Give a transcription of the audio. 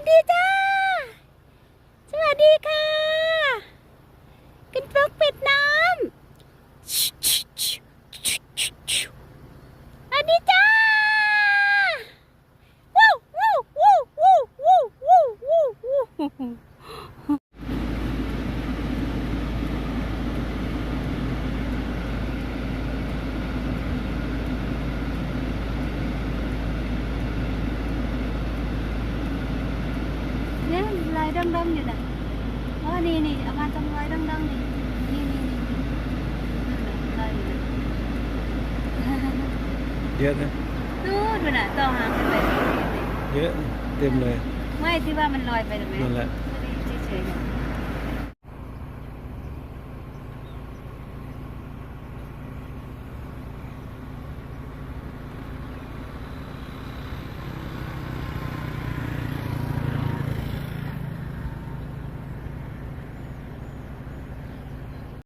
สดีจ้า สวัสดีค่ะกินฟกเป็ดน้ำสวัสดีจ้าวู้วู้วู้วู้วู้วู้วู้ เนี่ยลายดังๆอยู่น่ะอ๋อนี่นี่เอามาตรงลายดังๆนี่นี่นี่นี่ลายอยู่น่ะเยอะนะดูดูน่ะต่อหางขึ้นไปนี่นี่เยอะเต็มเลย ไม่ที่ว่ามันลอยไปหรือไม่นั่นแหละ